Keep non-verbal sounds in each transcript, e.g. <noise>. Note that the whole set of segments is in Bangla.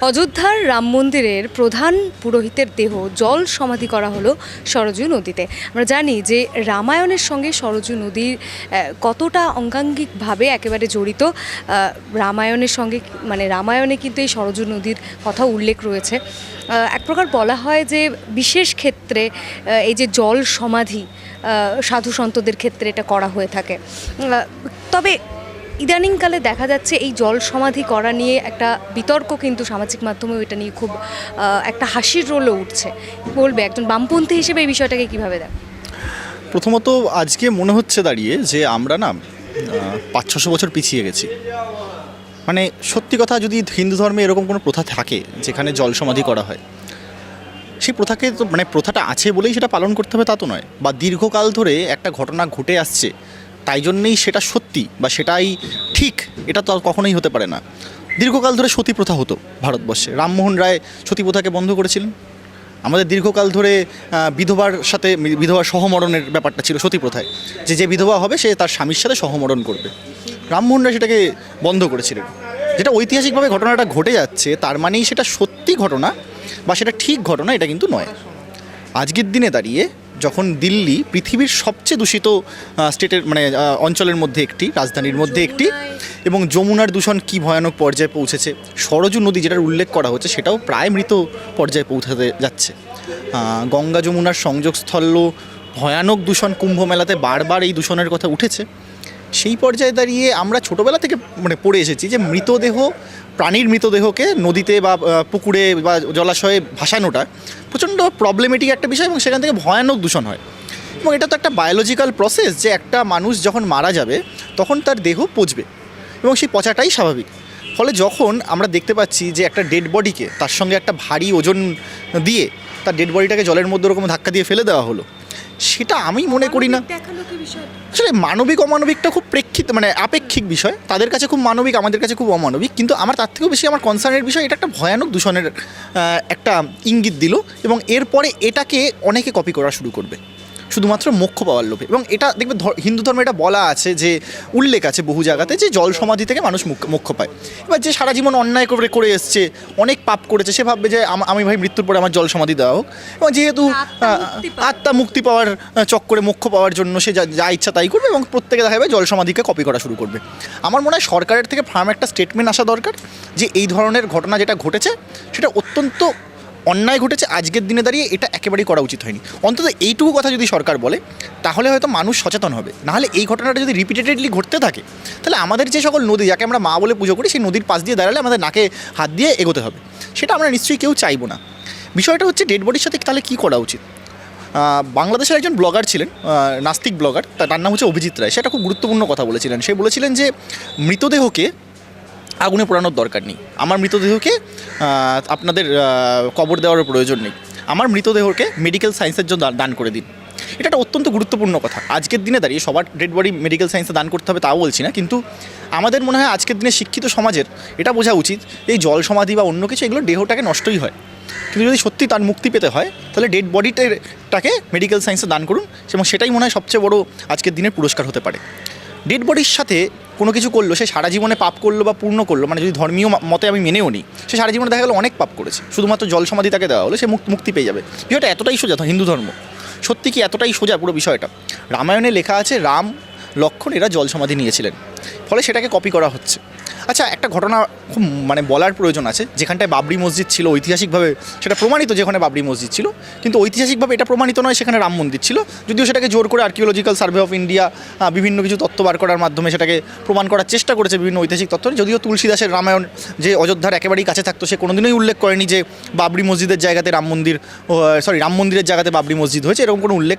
অযোধ্যার রাম মন্দিরের প্রধান পুরোহিতের দেহ জল সমাধি করা হলো সরজু নদীতে। আমরা জানি যে রামায়ণের সঙ্গে সরজু নদীর কতটা অঙ্গাঙ্গিকভাবে একেবারে জড়িত রামায়ণের সঙ্গে মানে রামায়ণে কিন্তু এই সরজু নদীর কথা উল্লেখ রয়েছে। এক প্রকার বলা হয় যে বিশেষ ক্ষেত্রে এই যে জল সমাধি সাধু সন্তদের ক্ষেত্রে এটা করা হয়ে থাকে। তবে ইদানিংকালে দেখা যাচ্ছে এই জল সমাধি করা নিয়ে একটা বিতর্ক কিন্তু সামাজিক মাধ্যমেও এটা নিয়ে খুব একটা হাসির রোলও উঠছে। বলবে একজন বামপন্থী হিসেবে এই বিষয়টাকে কীভাবে দেখ? প্রথমত আজকে মনে হচ্ছে দাঁড়িয়ে যে আমরা না পাঁচ ছশো বছর পিছিয়ে গেছি। মানে সত্যি কথা যদি হিন্দু ধর্মে এরকম কোনো প্রথা থাকে যেখানে জল সমাধি করা হয়, সেই প্রথাকে তো মানে প্রথাটা আছে বলেই সেটা পালন করতে হবে তা তো নয়। বা দীর্ঘকাল ধরে একটা ঘটনা ঘটে আসছে তাই জন্যেই সেটা সত্যি বা সেটাই ঠিক, এটা তো কখনোই হতে পারে না। দীর্ঘকাল ধরে সতী প্রথা হতো ভারতবর্ষে। রামমোহন রায় সতী প্রথাকে বন্ধ করেছিলেন। আমাদের দীর্ঘকাল ধরে বিধবার সাথে, বিধবার সহমরণের ব্যাপারটা ছিল সতী প্রথায়। যে যে বিধবা হবে, সে তার স্বামীর সাথে সহমরণ করবে। রামমোহন রায় সেটাকে বন্ধ করেছিলেন। যেটা ঐতিহাসিকভাবে ঘটনাটা ঘটে যাচ্ছে, তার মানেই সেটা সত্যি ঘটনা বা সেটা ঠিক ঘটনা, এটা কিন্তু নয়। আজকের দিনে দাঁড়িয়ে যখন দিল্লি পৃথিবীর সবচেয়ে দূষিত স্টেটের মানে অঞ্চলের মধ্যে একটি রাজধানীর মধ্যে একটি এবং যমুনার দূষণ কি ভয়ানক পর্যায়ে পৌঁছেছে সরজু নদী যেটার উল্লেখ করা হচ্ছে সেটাও প্রায় মৃত পর্যায়ে পৌঁছাতে যাচ্ছে। গঙ্গা যমুনার সংযোগস্থল ভয়ানক দূষণ কুম্ভ মেলাতে বারবার এই দূষণের কথা উঠেছে। সেই পর্যায়ে দাঁড়িয়ে আমরা ছোটোবেলা থেকে মানে পড়ে এসেছি যে মৃতদেহ, প্রাণীর মৃতদেহকে নদীতে বা পুকুরে বা জলাশয়ে ভাসানোটা প্রচণ্ড প্রবলেমেটিক একটা বিষয় এবং সেখান থেকে ভয়ানক দূষণ হয়। এবং এটা তো একটা বায়োলজিক্যাল প্রসেস যে একটা মানুষ যখন মারা যাবে, তখন তার দেহ পচবে এবং সেই পচাটাই স্বাভাবিক। ফলে যখন আমরা দেখতে পাচ্ছি যে একটা ডেড বডিকে তার সঙ্গে একটা ভারী ওজন দিয়ে তার ডেড বডিটাকে জলের মধ্যে ওরকম ধাক্কা দিয়ে ফেলে দেওয়া হলো সেটা আমি মনে করি না। আসলে মানবিক অমানবিকটা খুব প্রেক্ষিত মানে আপেক্ষিক বিষয়। তাদের কাছে খুব মানবিক আমাদের কাছে খুব অমানবিক। কিন্তু আমার তার থেকেও বেশি আমার কনসার্নের বিষয় এটা একটা ভয়ানক দূষণের একটা ইঙ্গিত দিল এবং এরপরে এটাকে অনেকে কপি করা শুরু করবে। শুধুমাত্র মোক্ষ পাওয়ার লোভে। এবং এটা দেখবে হিন্দু ধর্মে এটা বলা আছে যে উল্লেখ আছে বহু জায়গাতে যে জল সমাধি থেকে মানুষ মোক্ষ পায়। এবার যে সারা জীবন অন্যায় করে করে এসছে অনেক পাপ করেছে সে ভাববে যে আম- ভাই মৃত্যুর পরে আমার জল সমাধি দেওয়া হোক। এবং যেহেতু আত্মা মুক্তি পাওয়ার চক্করে মোক্ষ পাওয়ার জন্য সে যা যা ইচ্ছা তাই করবে এবং প্রত্যেকে দেখা যাবে জল সমাধিকে কপি করা শুরু করবে। আমার মনে হয় সরকারের থেকে ফার্ম একটা স্টেটমেন্ট আসা দরকার যে এই ধরনের ঘটনা যেটা ঘটেছে সেটা অত্যন্ত অন্যায় ঘটেছে, আজকের দিনে দাঁড়িয়ে এটা একেবারেই করা উচিত হয়নি। অন্তত এইটুকু কথা যদি সরকার বলে, তাহলে হয়তো মানুষ সচেতন হবে। নাহলে এই ঘটনাটা যদি রিপিটেডলি ঘটতে থাকে, তাহলে আমাদের যে সকল নদী, যাকে আমরা মা বলে পুজো করি, সেই নদীর পাশ দিয়ে দাঁড়ালে আমাদের নাকে হাত দিয়ে এগোতে হবে। সেটা আমরা নিশ্চয়ই কেউ চাইব না। বিষয়টা হচ্ছে ডেড বডির সাথে তাহলে কী করা উচিত? বাংলাদেশের একজন ব্লগার ছিলেন নাস্তিক ব্লগার তার নাম হচ্ছে অভিজিৎ রায়। সেটা খুব গুরুত্বপূর্ণ কথা বলেছিলেন। সে বলেছিলেন যে, মৃতদেহকে আগুনে পোড়ানোর দরকার নেই। আমার মৃতদেহকে আপনাদের কবর দেওয়ার প্রয়োজন নেই। আমার মৃতদেহকে মেডিকেল সায়েন্সের জন্য দান- করে দিন। এটা একটা অত্যন্ত গুরুত্বপূর্ণ কথা। আজকের দিনে দাঁড়িয়ে সবার ডেড বডি মেডিকেল সায়েন্সে দান করতে হবে তাও বলছি না, কিন্তু আমাদের মনে হয় আজকের দিনে শিক্ষিত সমাজের এটা বোঝা উচিত, এই জল সমাধি বা অন্য কিছু এগুলো দেহটাকে নষ্টই হয়। কিন্তু যদি সত্যি তার মুক্তি পেতে হয়, তাহলে ডেড বডিটাকে মেডিকেল সায়েন্সে দান করুন, এবং সেটাই মনে হয় সবচেয়ে বড় আজকের দিনের পুরস্কার হতে পারে। ডেড বডির সাথে কোনো কিছু করল, সে সারা জীবনে পাপ করল বা পূর্ণ করল মানে যদি ধর্মীয় মতে আমি মেনেও নিই সে সারা জীবনে দেখা গেলো অনেক পাপ করেছে। শুধুমাত্র জল সমাধি তাকে দেওয়া হলো, সে মুক্তি মুক্তি পেয়ে যাবে। বিষয়টা এতটাই সোজা, হিন্দু ধর্ম। সত্যি কি এতটাই সোজা পুরো বিষয়টা? রামায়ণে লেখা আছে, রাম লক্ষণ এরা জল সমাধি নিয়েছিলেন। ফলে সেটাকে কপি করা হচ্ছে। আচ্ছা একটা ঘটনা খুব মানে বলার প্রয়োজন আছে। যেখানটায় বাবরি মসজিদ ছিল ঐতিহাসিকভাবে সেটা প্রমাণিত যেখানে বাবরি মসজিদ ছিল। কিন্তু ঐতিহাসিকভাবে এটা প্রমাণিত নয়, সেখানে রাম মন্দির ছিল। যদিও সেটাকে জোর করে আর্কিওলজিক্যাল সার্ভে অফ ইন্ডিয়া বিভিন্ন কিছু তথ্য বার করার মাধ্যমে সেটাকে প্রমাণ করার চেষ্টা করেছে বিভিন্ন ঐতিহাসিক তথ্য যদিও তুলসীদাসের রামায়ণ যে অযোধ্যার একেবারেই কাছে থাকতো, সে কোনোদিনই উল্লেখ করেনি যে বাবরি মসজিদের জায়গাতে রাম মন্দির সরি, রাম মন্দিরের জায়গাতে বাবরি মসজিদ হয়েছে। এরকম কোনো উল্লেখ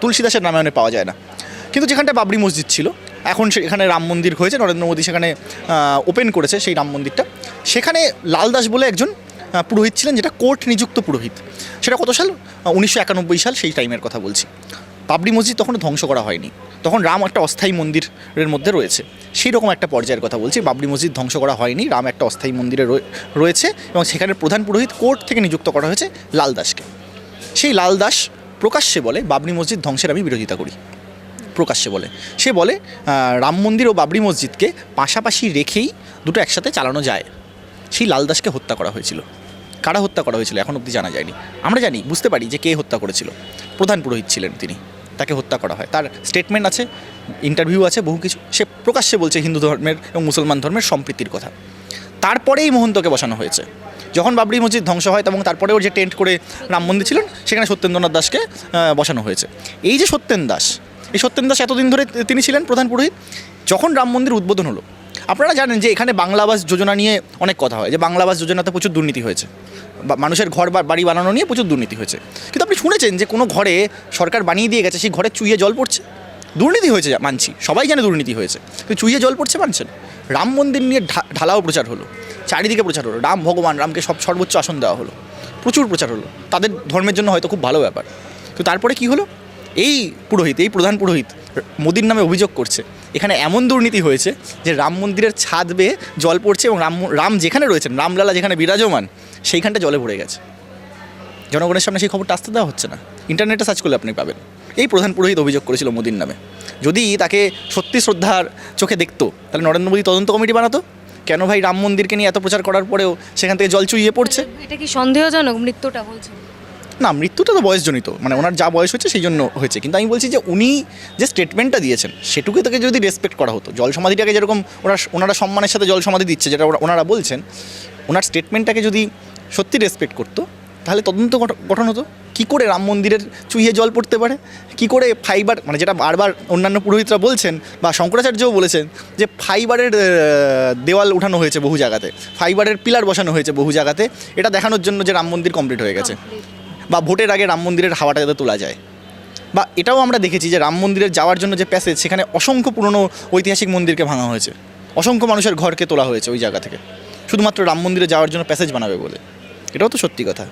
তুলসীদাসের রামায়ণে পাওয়া যায় না। কিন্তু যেখানটা বাবরি মসজিদ ছিল, এখন সেখানে রাম মন্দির হয়েছে, নরেন্দ্র মোদী সেখানে ওপেন করেছে সেই রাম মন্দিরটা। সেখানে লাল দাস বলে একজন পুরোহিত ছিলেন যেটা কোর্ট নিযুক্ত পুরোহিত। সেটা কত সাল? উনিশশো একানব্বই সাল সেই টাইমের কথা বলছি। বাবরি মসজিদ তখন ধ্বংস করা হয়নি। তখন রাম একটা অস্থায়ী মন্দিরের মধ্যে রয়েছে। সেই রকম একটা পর্যায়ের কথা বলছি। বাবরি মসজিদ ধ্বংস করা হয়নি, রাম একটা অস্থায়ী মন্দিরে রয়ে- রয়েছে এবং সেখানে প্রধান পুরোহিত কোর্ট থেকে নিযুক্ত করা হয়েছে লাল দাসকে। সেই লাল দাস প্রকাশ্যে বলে, বাবরি মসজিদ ধ্বংসের আমি বিরোধিতা করি। প্রকাশ্যে বলে। সে বলে রাম মন্দির ও বাবরি মসজিদকে পাশাপাশি রেখেই দুটো একসাথে চালানো যায়। সেই লাল দাসকে হত্যা করা হয়েছিল। কারা হত্যা করা হয়েছিল এখন অবধি জানা যায়নি। আমরা জানি, বুঝতে পারি যে কে হত্যা করেছিল। প্রধান পুরোহিত ছিলেন তিনি। তাকে হত্যা করা হয়। তার স্টেটমেন্ট আছে ইন্টারভিউ আছে, বহু কিছু। সে প্রকাশ্যে বলছে হিন্দু ধর্মের এবং মুসলমান ধর্মের সম্প্রীতির কথা। তারপরেই মহন্তকে বসানো হয়েছে। যখন বাবরি মসজিদ ধ্বংস হয় এবং তারপরে ওর যে টেন্ট করে রাম মন্দির ছিলেন, সেখানে সত্যেন্দ্রনাথ দাসকে বসানো হয়েছে। এই যে সত্যেন দাস এই সত্যেন দাস এতদিন ধরে তিনি ছিলেন প্রধান পুরোহিত, যখন রাম মন্দির উদ্বোধন হলো, আপনারা জানেন যে এখানে বাংলা আবাস যোজনা নিয়ে অনেক কথা হয়, যে বাংলা আবাস যোজনাতে প্রচুর দুর্নীতি হয়েছে মানুষের ঘর বাড়ি বানানো নিয়ে প্রচুর দুর্নীতি হয়েছে। কিন্তু আপনি শুনেছেন যে কোনো ঘরে সরকার বানিয়ে দিয়ে গেছে, সেই ঘরে চুইয়ে জল পড়ছে? দুর্নীতি হয়েছে মানছি, সবাই জানে দুর্নীতি হয়েছে, কিন্তু চুইয়ে জল পড়ছে মানছেন? রাম মন্দির নিয়ে ঢালাও প্রচার হলো, চারিদিকে প্রচার হলো, রাম ভগবান, রামকে সব সর্বোচ্চ আসন দেওয়া হলো, প্রচুর প্রচার হলো, তাদের ধর্মের জন্য হয়তো খুব ভালো ব্যাপার। কিন্তু তারপরে কি হলো? এই পুরোহিত, এই প্রধান পুরোহিত মোদির নামে অভিযোগ করছে। এখানে এমন দুর্নীতি হয়েছে যে রাম মন্দিরের ছাদ বেয়ে জল পড়ছে এবং রাম রাম যেখানে রয়েছেন, রামলালা যেখানে বিরাজমান, সেইখানটা জলে ভরে গেছে। জনগণের সামনে সেই খবরটা আসতে দেওয়া হচ্ছে না। ইন্টারনেটে সার্চ করলে আপনি পাবেন। এই প্রধান পুরোহিত অভিযোগ করেছিল মোদির নামে। যদি তাকে সত্যি শ্রদ্ধার চোখে দেখতো, তাহলে নরেন্দ্র মোদী তদন্ত কমিটি বানাতো? কেন ভাই রাম মন্দিরকে নিয়ে এত প্রচার করার পরেও সেখান থেকে জল চুইয়ে পড়ছে? এটা কি সন্দেহজনক মৃত্যুটা বলছেন? না, মৃত্যুটা তো বয়সজনিত। মানে ওনার যা বয়স হচ্ছে সেই জন্য হয়েছে। কিন্তু আমি বলছি যে উনি যে স্টেটমেন্টটা দিয়েছেন, সেটুকু তাকে যদি রেসপেক্ট করা হতো, জল সমাধিটাকে যেরকম ওরা ওনারা সম্মানের সাথে জল সমাধি দিচ্ছে, যেটা ওনারা বলছেন, ওনার স্টেটমেন্টটাকে যদি সত্যি রেসপেক্ট করতো, তাহলে তদন্ত গঠ- গঠন হতো। কী করে রাম মন্দিরের চুইয়ে জল পড়তে পারে? কি করে ফাইবার মানে যেটা বারবার অন্যান্য পুরোহিতরা বলছেন, বা শঙ্করাচার্যও বলেছেন, যে ফাইবারের দেওয়াল উঠানো হয়েছে বহু জায়গাতে। ফাইবারের পিলার বসানো হয়েছে বহু জায়গাতে। এটা দেখানোর জন্য যে রাম মন্দির কমপ্লিট হয়ে গেছে। বা ভোটের আগে রাম মন্দিরের হাওয়াটা যাতে তোলা যায়। বা এটাও আমরা দেখেছি যে রাম মন্দিরে যাওয়ার জন্য যে প্যাসেজ সেখানে অসংখ্য পুরনো ঐতিহাসিক মন্দিরকে ভাঙা হয়েছে। অসংখ্য মানুষের ঘরকে তোলা হয়েছে ওই জায়গা থেকে। শুধুমাত্র রাম মন্দিরে যাওয়ার জন্য প্যাসেজ বানাবে বলে। এটাও তো সত্যি কথা।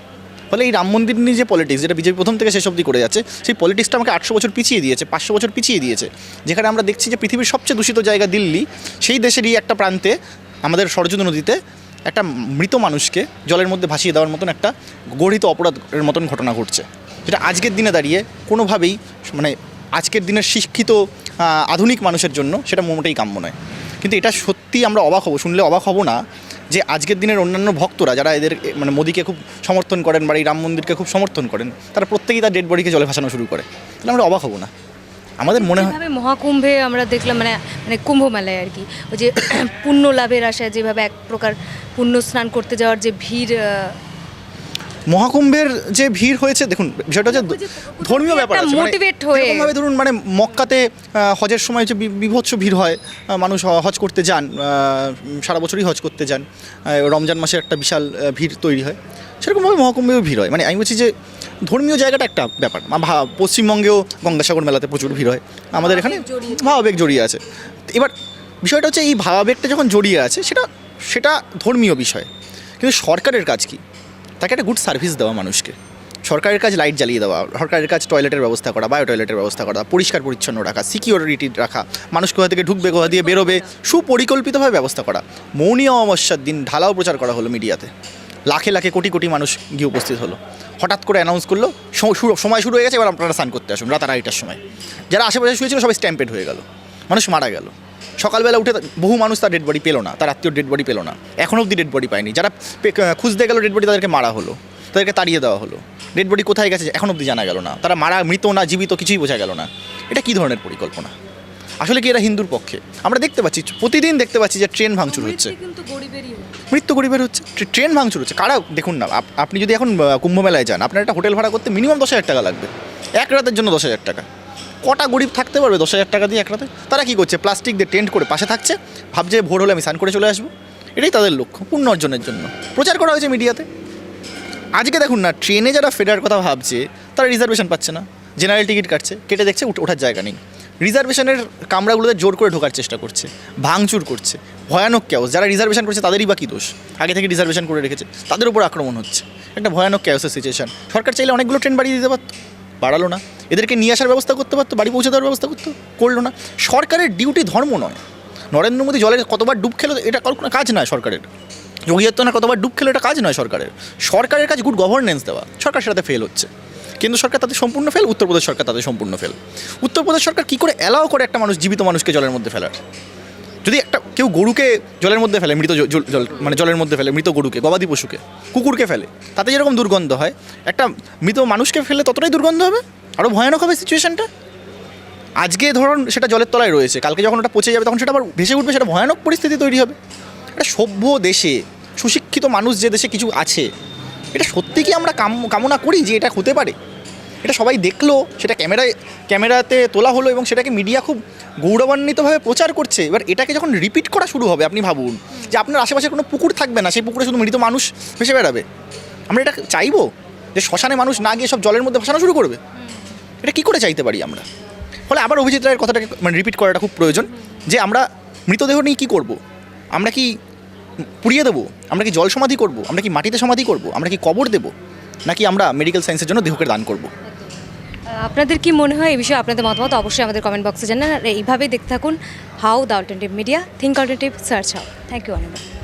ফলে এই রাম মন্দির নিয়ে যে পলিটিক্স যেটা বিজেপি প্রথম থেকে শেষ অবধি করে যাচ্ছে, সেই পলিটিক্সটা আমাকে আটশো বছর পিছিয়ে দিয়েছে, পাঁচশো বছর পিছিয়ে দিয়েছে। যেখানে আমরা দেখছি যে পৃথিবীর সবচেয়ে দূষিত জায়গা দিল্লি, সেই দেশেরই একটা প্রান্তে আমাদের সরজুদ নদীতে একটা মৃত মানুষকে জলের মধ্যে ভাসিয়ে দেওয়ার মতন একটা গঠিত অপরাধের মতন ঘটনা ঘটছে। যেটা আজকের দিনে দাঁড়িয়ে কোনোভাবেই মানে আজকের দিনের শিক্ষিত আধুনিক মানুষের জন্য সেটা মোটেই কাম্য নয়। কিন্তু এটা সত্যি আমরা অবাক হব, শুনলে অবাক হব না যে আজকের দিনের অন্যান্য ভক্তরা যারা এদের মানে মোদিকে খুব সমর্থন করেন বা এই রাম মন্দিরকে খুব সমর্থন করেন, তারা প্রত্যেকেই তার ডেড বডিকে জলে ভাসানো শুরু করে। তাহলে আমরা অবাক হব না। আমাদের মনে হয় মহাকুম্ভে আমরা দেখলাম মানে মানে কুম্ভ মেলায় আর কি, ওই যে <coughs> পুণ্য লাভের আশায় যেভাবে এক প্রকার পুণ্য স্নান করতে যাওয়ার যে ভিড় মহাকুম্ভের যে ভিড় হয়েছে দেখুন বিষয়টা হচ্ছে ধর্মীয় ব্যাপার আছে মানে হয়ে- ধরুন মানে মক্কাতে হজের সময় যে বিভৎস ভিড় হয় মানুষ হজ করতে যান সারা বছরই হজ করতে যান রমজান মাসে একটা বিশাল ভিড় তৈরি হয় সেরকমভাবে মহাকুম্ভেও ভিড় হয়। মানে আমি বলছি যে ধর্মীয় জায়গাটা একটা ব্যাপার। পশ্চিমবঙ্গেও গঙ্গাসাগর মেলাতে প্রচুর ভিড় হয়। আমাদের এখানে ভাবাবেগ জড়িয়ে আছে। এবার বিষয়টা হচ্ছে এই ভাবাবেগটা যখন জড়িয়ে আছে সেটা সেটা ধর্মীয় বিষয়। কিন্তু সরকারের কাজ কি? তাকে একটা গুড সার্ভিস দেওয়া মানুষকে। সরকারের কাজ লাইট জ্বালিয়ে দেওয়া, সরকারের কাজ টয়লেটের ব্যবস্থা করা বায়ো টয়লেটের ব্যবস্থা করা, পরিষ্কার পরিচ্ছন্ন রাখা সিকিউরিটি রাখা মানুষ কোথা থেকে ঢুকবে, কোথা দিয়ে বেরোবে, সুপরিকল্পিতভাবে ব্যবস্থা করা। মৌনী অমাবস্যার দিন ঢালাও প্রচার করা হলো মিডিয়াতে। লাখে লাখে কোটি কোটি মানুষ গিয়ে উপস্থিত হলো। হঠাৎ করে অ্যানাউন্স করল সময় শুরু হয়ে গেছে, এবার আপনারা স্নান করতে আসুন, রাত আড়াইটার সময়। যারা আশেপাশে শুয়েছিল সবাই স্ট্যাম্পেড হয়ে গেল। মানুষ মারা গেল। সকালবেলা উঠে বহু মানুষ তার ডেড বডি পেল না তার আত্মীয় ডেড বডি পেল না। এখন অবধি ডেড বডি পায়নি। যারা খুঁজতে গেল ডেড বডি তাদেরকে মারা হলো তাদেরকে তাড়িয়ে দেওয়া হলো। ডেড বডি কোথায় গেছে এখন অবধি জানা গেল না। তারা মারা মৃত না জীবিত কিছুই বোঝা গেল না। এটা কী ধরনের পরিকল্পনা? আসলে কি এরা হিন্দুর পক্ষে? আমরা দেখতে পাচ্ছি প্রতিদিন দেখতে পাচ্ছি যে ট্রেন ভাঙচুর হচ্ছে। মৃত্যু গরিবের হচ্ছে। ট্রে- ট্রেন ভাঙচুর হচ্ছে। কারা দেখুন না আপনি যদি এখন আহ, কুম্ভ মেলায় যান আপনার একটা হোটেল ভাড়া করতে মিনিমাম দশ হাজার টাকা লাগবে। এক রাতের জন্য দশ হাজার টাকা। কটা গরিব থাকতে পারবে দশ হাজার টাকা দিয়ে এক রাতে তারা কী করছে? প্লাস্টিক দিয়ে টেন্ট করে পাশে থাকছে, ভাবছে ভোর হলে আমি স্নান করে চলে আসব। এটাই তাদের লক্ষ্য পুণ্য অর্জনের জন্য। প্রচার করা হয়েছে মিডিয়াতে। আজকে দেখুন না, ট্রেনে যারা ফেরার কথা ভাবছে, তারা রিজার্ভেশন পাচ্ছে না। জেনারেল টিকিট কাটছে, কেটে দেখছে ওঠার জায়গা নেই। রিজার্ভেশনের কামরাগুলোতে জোর করে ঢোকার চেষ্টা করছে, ভাঙচুর করছে। ভয়ানক ক্যাওস যারা রিজার্ভেশন করছে তাদেরই বা কী দোষ? আগে থেকে রিজার্ভেশন করে রেখেছে, তাদের উপর আক্রমণ হচ্ছে। একটা ভয়ানক ক্যাওসের সিচুয়েশন সরকার চাইলে অনেকগুলো ট্রেন বাড়িয়ে দিতে পারতো। বাড়ালো না। এদেরকে নিয়ে আসার ব্যবস্থা করতে পারতো, বাড়ি পৌঁছে দেওয়ার ব্যবস্থা করতো করল না। সরকারের ডিউটি ধর্ম নয়। নরেন্দ্র মোদী জলের কতবার ডুব খেলো, এটা কোনো কাজ নয় সরকারের। যোগী আদিত্যনাথ কতবার ডুব খেলো, এটা কাজ নয় সরকারের। সরকারের কাজ গুড গভর্নেন্স দেওয়া, সরকার সেটাতে ফেল হচ্ছে। কেন্দ্র সরকার তাদের সম্পূর্ণ ফেল উত্তরপ্রদেশ সরকার তাদের সম্পূর্ণ ফেল উত্তরপ্রদেশ সরকার কী করে অ্যালাও করে একটা মানুষ, জীবিত মানুষকে জলের মধ্যে ফেলার? কেউ গরুকে জলের মধ্যে ফেলে, মৃত জল মানে জলের মধ্যে ফেলে, মৃত গরুকে, গবাদি পশুকে, কুকুরকে ফেলে। তাতে যেরকম দুর্গন্ধ হয়, একটা মৃত মানুষকে ফেলে ততটাই দুর্গন্ধ হবে? আরও ভয়ানক হবে সিচুয়েশানটা আজকে ধরুন সেটা জলের তলায় রয়েছে, কালকে যখন ওটা পচে যাবে, তখন সেটা আবার ভেসে উঠবে, সেটা ভয়ানক পরিস্থিতি তৈরি হবে। একটা সভ্য দেশে, সুশিক্ষিত মানুষ যে দেশে কিছু আছে, এটা সত্যি কি আমরা কাম- কামনা করি যে এটা হতে পারে? এটা সবাই দেখল, সেটা ক্যামেরায়, ক্যামেরাতে তোলা হলো এবং সেটাকে মিডিয়া খুব গৌরবান্বিতভাবে প্রচার করছে। এবার এটাকে যখন রিপিট করা শুরু হবে, আপনি ভাবুন, যে আপনার আশেপাশে কোনো পুকুর থাকবে না, সেই পুকুরে শুধু মৃত মানুষ ভেসে বেড়াবে। আমরা এটা চাইব যে শ্মশানে মানুষ না গিয়ে সব জলের মধ্যে ভাসানো শুরু করবে? এটা কি করে চাইতে পারি আমরা? ফলে আবার অভিজিৎ রায়ের কথাটাকে মানে রিপিট করাটা খুব প্রয়োজন, যে আমরা মৃতদেহ নিয়ে কী করব? আমরা কি পুড়িয়ে দেবো? আমরা কি জল সমাধি করব? আমরা কি মাটিতে সমাধি করব? আমরা কি কবর দেব? নাকি আমরা মেডিকেল সায়েন্সের জন্য দেহকে দান করব? আপনাদের কি মনে হয় এই বিষয়ে আপনাদের মতামত? অবশ্যই আমাদের কমেন্ট বক্সে জানান। আর এইভাবেই দেখতে থাকুন how the alternative media think alternative search how thank you Anima